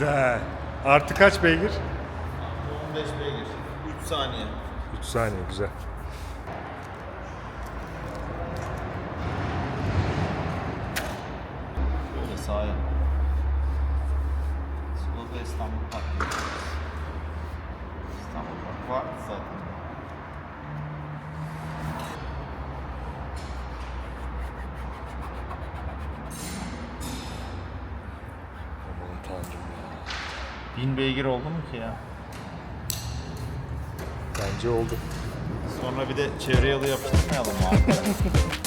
Güzel. Artı kaç beygir? 15 beygir. 3 saniye. 3 saniye güzel. 1000 beygir oldu mu ki ya? Bence oldu. Sonra bir de çevre yolu yapıştırmayalım abi?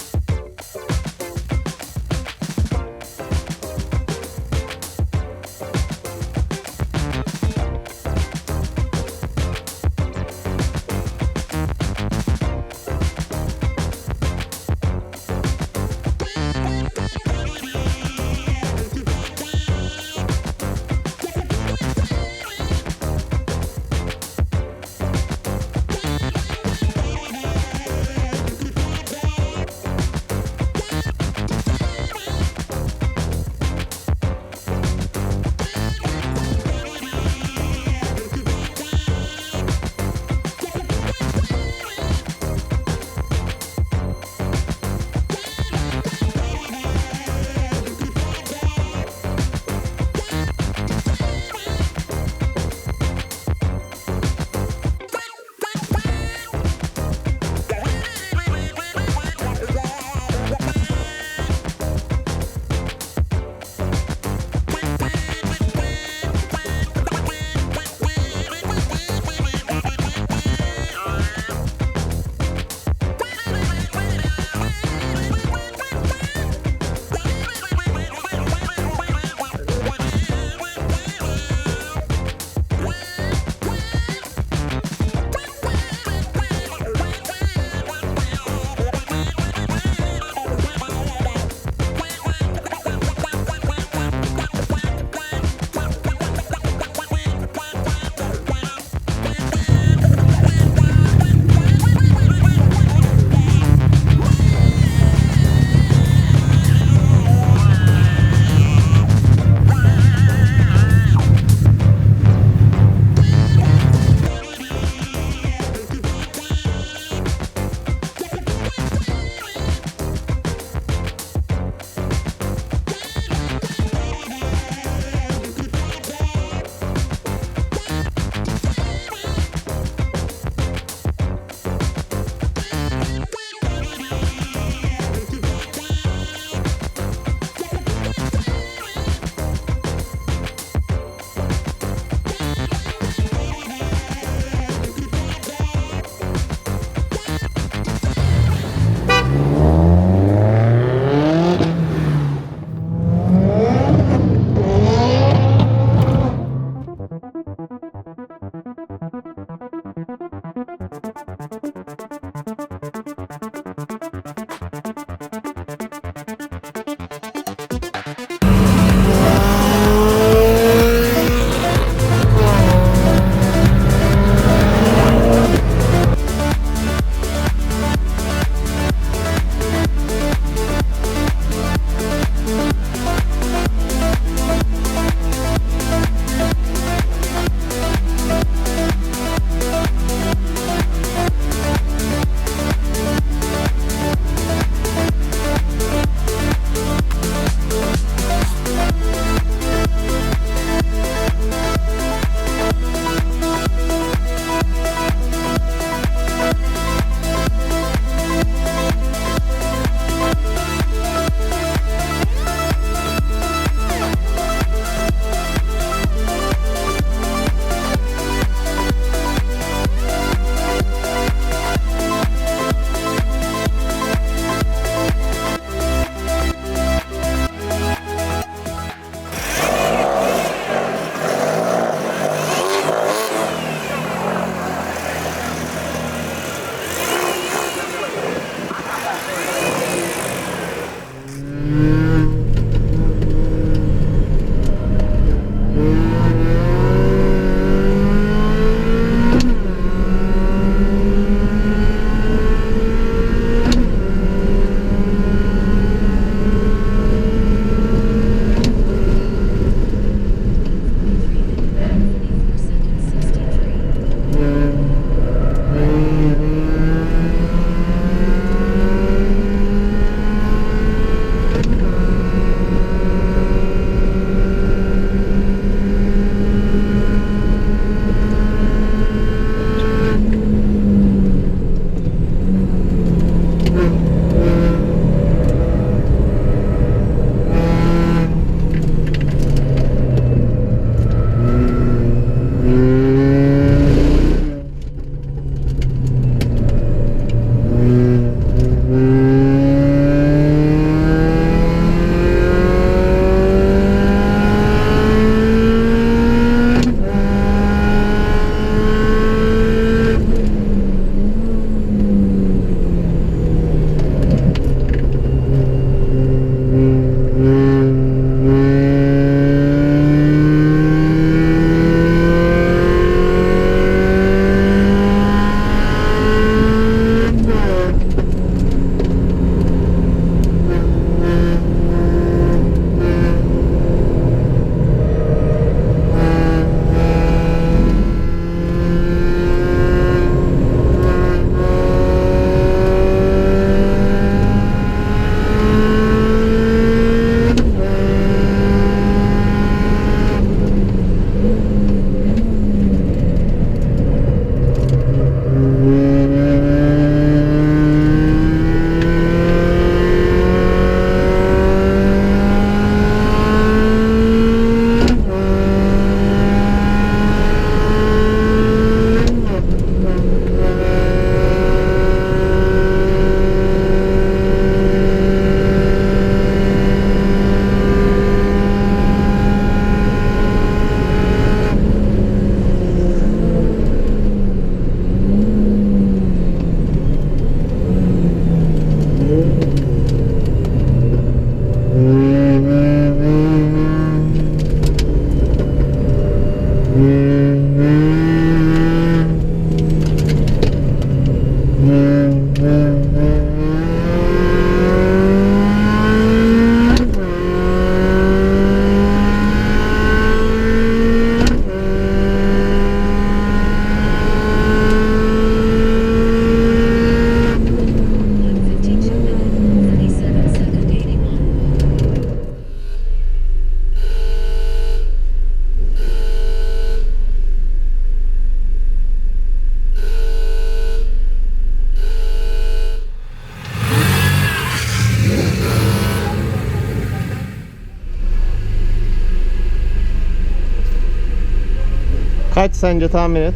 Kaç sence tahmin et?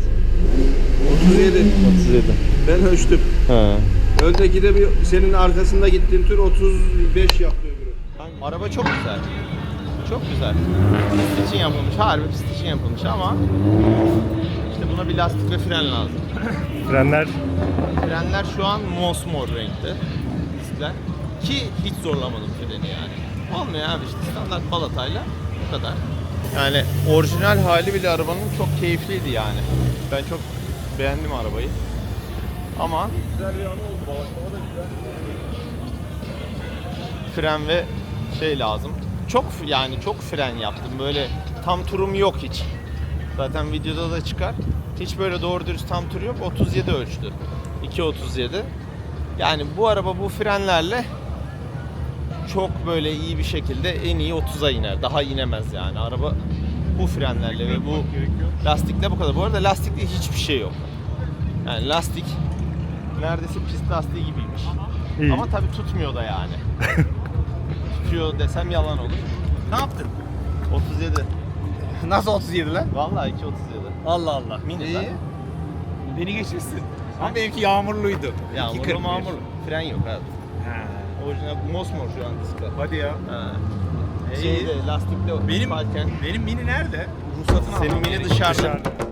37. 37. Ben ölçtüm. Ha. Öndeki de bir senin arkasında gittiğin tür 35 yaptı öbürü. Araba çok güzel. Çok güzel. Pist için yapılmış. Harbi pist için yapılmış ama işte buna bir lastik ve fren lazım. Frenler Frenler şu an mosmor renkte. Diskler. Ki hiç zorlamadım freni yani. Olmuyor abi işte standart balatayla bu kadar. Yani orijinal hali bile arabanın çok keyifliydi yani. Ben çok beğendim arabayı. Ama fren ve şey lazım. Çok yani çok fren yaptım. Böyle tam turum yok hiç. Zaten videoda da çıkar. Hiç böyle doğru dürüst tam tur yok. 37 ölçtü. 2.37. Yani bu araba bu frenlerle çok böyle iyi bir şekilde en iyi 30'a iner. Daha inemez yani. Araba bu frenlerle ve bu lastikle bu kadar. Bu arada lastikte hiçbir şey yok. Yani lastik neredeyse pist lastiği gibiymiş. iyi. Ama tabii tutmuyor da yani. Tutuyor desem yalan olur. Ne yaptın? 37. Nasıl 37 lan? Vallahi 2.37. Allah Allah. Mini lan. Beni geçmişsin. Ama benimki yağmurluydu. Yağmurlu 2.41. mamurlu. Fren yok abi. Orijinal mosmor şu an diskler. Hadi ya. Ha. İyi. Şeyde lastikte Benim varken benim mini nerede? Ruhsatını senin almam mini dışarıda. dışarıda.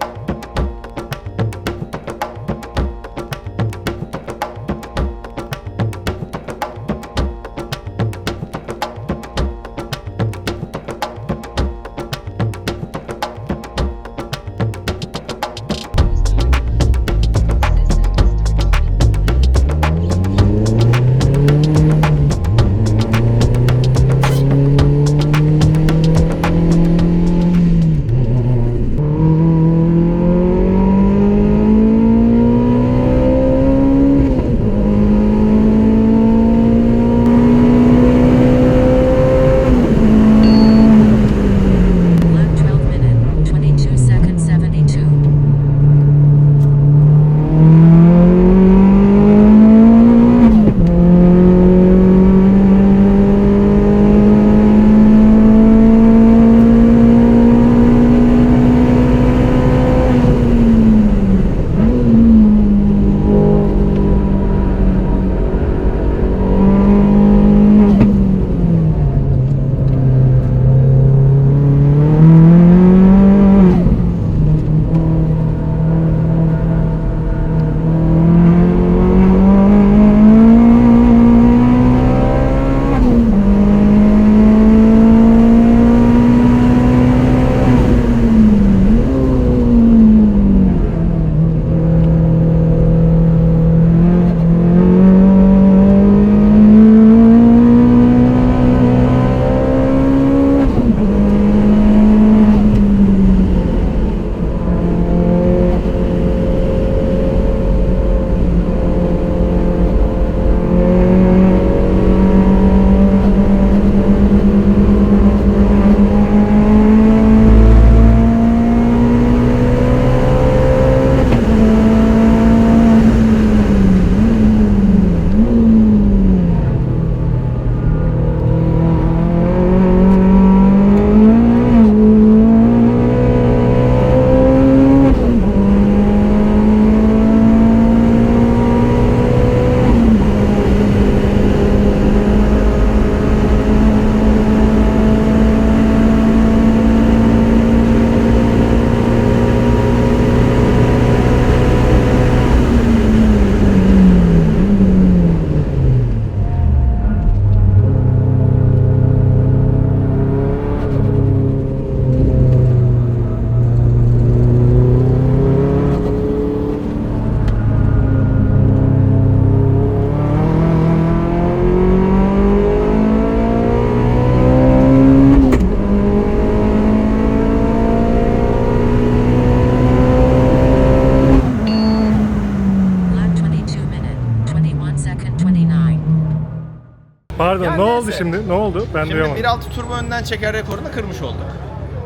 Pardon Ya ne oldu neyse. şimdi? Ne oldu? Ben Şimdi duyamadım. 1.6 turbo önden çeker rekorunu kırmış olduk.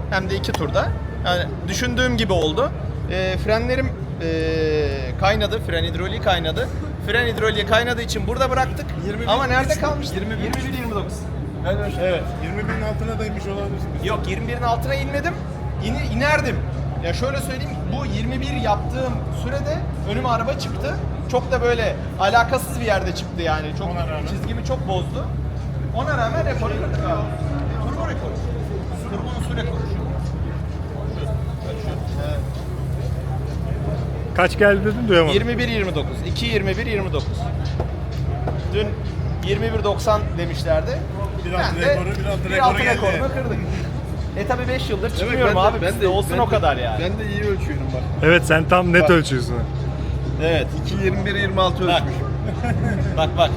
Hem de iki turda. Yani düşündüğüm gibi oldu. Ee, frenlerim ee, kaynadı, fren hidroliği kaynadı. Fren hidroliği kaynadığı için burada bıraktık. Ama nerede kalmıştık? 21 29. Evet. 20 binin altına daymış olabilirsin. Yok 21'in altına inmedim. İni, inerdim. Ya şöyle söyleyeyim, bu 21 yaptığım sürede önüme araba çıktı. Çok da böyle alakasız bir yerde çıktı yani. Çok çizgimi çok bozdu. Ona rağmen rekoru kırdık abi. Turbo rekoru. Turbonun su rekoru. Kaç geldi dedin duyamadım. 21-29. 2-21-29. Dün 21-90 demişlerdi. Bir Ben de rekoru, bir rekoru altı geldi. rekorunu kırdık. E tabi 5 yıldır Evet, çıkmıyorum ben de- abi. ben Bizde de- olsun ben o de- kadar yani. Ben de iyi ölçüyorum bak. Evet sen tam net ölçüyorsun. Evet. 2.21-26 Bak. ölçmüşüm. Bak bak.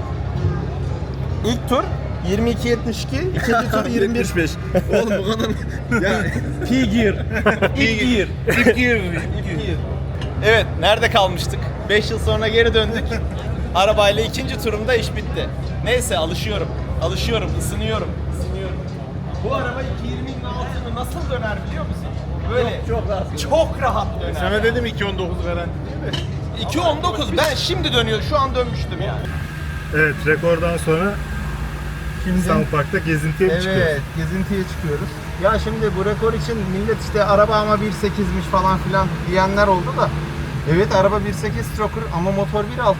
İlk tur 22.72, ikinci tur 21. 75. Oğlum bu kadar. ya. P gear. İlk gear. İlk gir. Evet, nerede kalmıştık? 5 yıl sonra geri döndük. Arabayla ikinci turumda iş bitti. Neyse alışıyorum. Alışıyorum, ısınıyorum. ısınıyorum. Bu araba 220'nin altını nasıl döner biliyor musun? Böyle çok, rahat. Çok rahat döner. Sana dedim 2.19 garanti değil mi? 2.19 ben şimdi dönüyor. Şu an dönmüştüm yani. Evet rekordan sonra Sound Park'ta gezintiye mi çıkıyoruz? Evet, gezintiye çıkıyoruz. Ya şimdi bu rekor için millet işte araba ama 1.8'miş falan filan diyenler oldu da. Evet araba 1.8 stroker ama motor 1.6.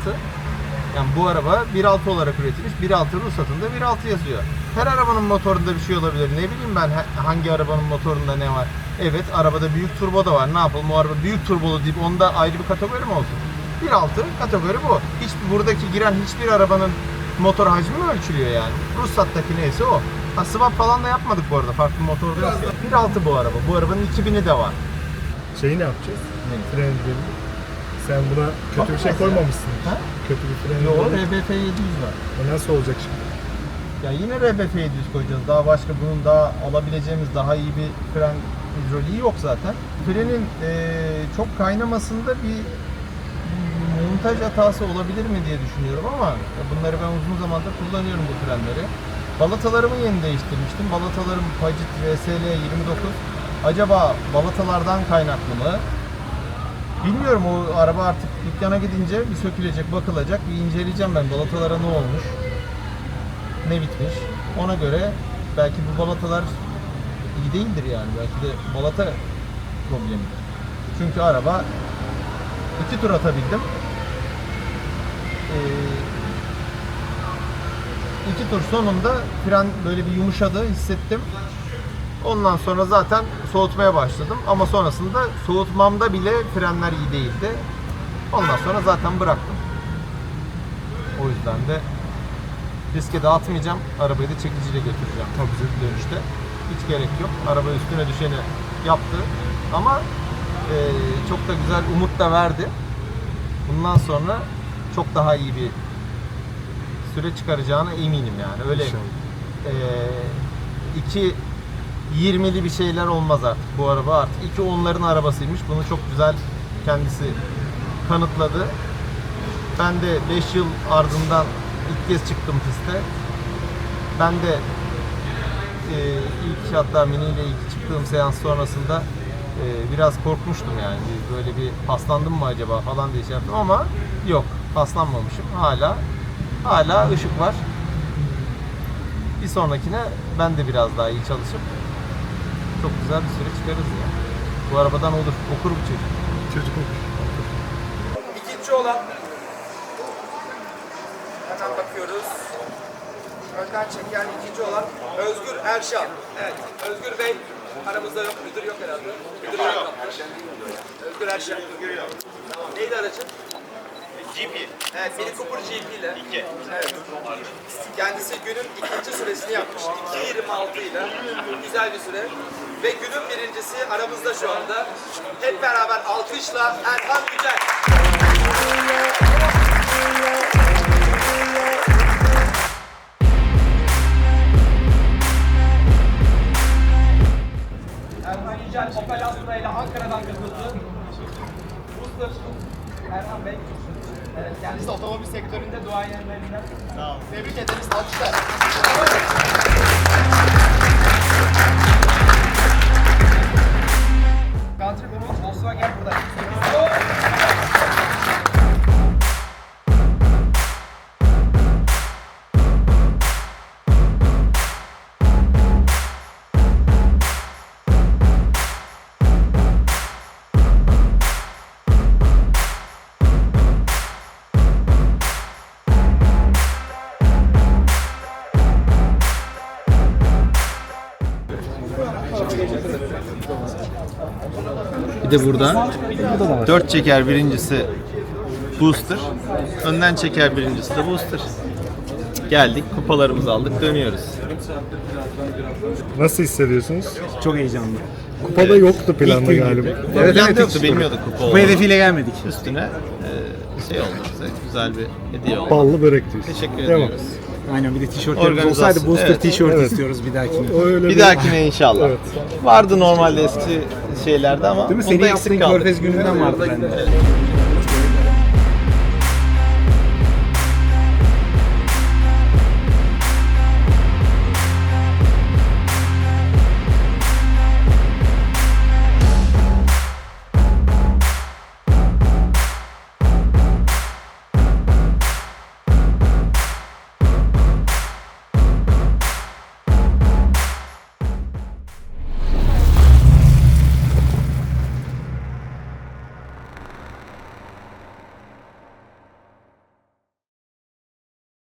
Yani bu araba 1.6 olarak üretilmiş. 1.6 ruhsatında 1.6 yazıyor. Her arabanın motorunda bir şey olabilir. Ne bileyim ben ha- hangi arabanın motorunda ne var. Evet arabada büyük turbo da var. Ne yapalım o araba büyük turbolu deyip onda ayrı bir kategori mi olsun? 1.6 kategori bu. Hiç buradaki giren hiçbir arabanın motor hacmi mi ölçülüyor yani? Ruhsattaki neyse o. Ha, swap falan da yapmadık bu arada. Farklı motorda yok. ya. 1.6 bu araba. Bu arabanın 2000'i de var. Şeyi ne yapacağız? Fren düzeni. Sen buna kötü bir şey koymamışsın. Ha? Kötü bir fren Yo düzeni. RBF 700 var. O nasıl olacak şimdi? Ya yine RBF 700 koyacağız. Daha başka bunun daha alabileceğimiz daha iyi bir fren hidroliği yok zaten. Frenin eee, çok kaynamasında bir montaj hatası olabilir mi diye düşünüyorum ama bunları ben uzun zamandır kullanıyorum bu frenleri. Balatalarımı yeni değiştirmiştim. Balatalarım Pagit VSL 29. Acaba balatalardan kaynaklı mı? Bilmiyorum o araba artık dükkana gidince bir sökülecek, bakılacak. Bir inceleyeceğim ben balatalara ne olmuş ne bitmiş. Ona göre belki bu balatalar iyi değildir yani. Belki de balata problemi. Çünkü araba iki tur atabildim. Ee, iki tur sonunda fren böyle bir yumuşadı hissettim. Ondan sonra zaten soğutmaya başladım. Ama sonrasında soğutmamda bile frenler iyi değildi. Ondan sonra zaten bıraktım. O yüzden de riske dağıtmayacağım. Arabayı da çekiciyle götüreceğim. Tabii dönüşte. Hiç gerek yok. Araba üstüne düşeni yaptı. Ama eee, çok da güzel umut da verdi. Bundan sonra çok daha iyi bir süre çıkaracağına eminim yani. Öyle eee iki 20'li bir şeyler olmaz artık bu araba artık. iki onların arabasıymış. Bunu çok güzel kendisi kanıtladı. Ben de 5 yıl ardından ilk kez çıktım piste. Ben de e, ilk hatta mini ile ilk çıktığım seans sonrasında e, biraz korkmuştum yani. Bir- Böyle bir paslandım mı acaba falan diye şey yaptım ama yok paslanmamışım. Hala hala ışık var. Bir sonrakine ben de biraz daha iyi çalışıp çok güzel bir süre çıkarırız ya. Bu arabadan olur. Okur bu çocuk. Çocuk olur. İkinci olan hemen bakıyoruz. Önden çeken ikinci olan Özgür Erşan. Evet, Özgür Bey aramızda yok, müdür yok herhalde. Müdür yok. Özgür Erşan. Neydi aracın? GP. Evet, Mini Cooper GP ile. 2. Evet. Kendisi günün ikinci süresini yapmış. 2.26 ile. Güzel bir süre. Ve günün birincisi aramızda şu anda. Hep beraber alkışla Erhan Yücel. Yücel Opel Astra ile Ankara'dan katıldı. Usta Erhan Bey. Evet, kendisi otomobil sektöründe duayenlerinden. Sağ olun. Tebrik ederiz. Alkışlar. De burada. Dört çeker birincisi booster. Önden çeker birincisi de booster. Geldik, kupalarımızı aldık, dönüyoruz. Nasıl hissediyorsunuz? Çok heyecanlı. Kupada yoktu planda galiba. Evet, evet, yoktu, hiç- bilmiyorduk kupa Bu olduğunu. hedefiyle gelmedik. Üstüne e, şey oldu bize, güzel bir hediye oldu. Ballı börek diyorsun. Teşekkür Devam. ediyoruz. Aynen bir de tişörtlerimiz Organizasyon, olsaydı booster evet. tişört Evet. istiyoruz bir dahakine. O öyle Bir dahakine inşallah. Evet. Vardı normalde eski şeylerde ama Değil mi? onda Senin eksik yaptığın kaldı. körfez gününden vardı bende. Evet.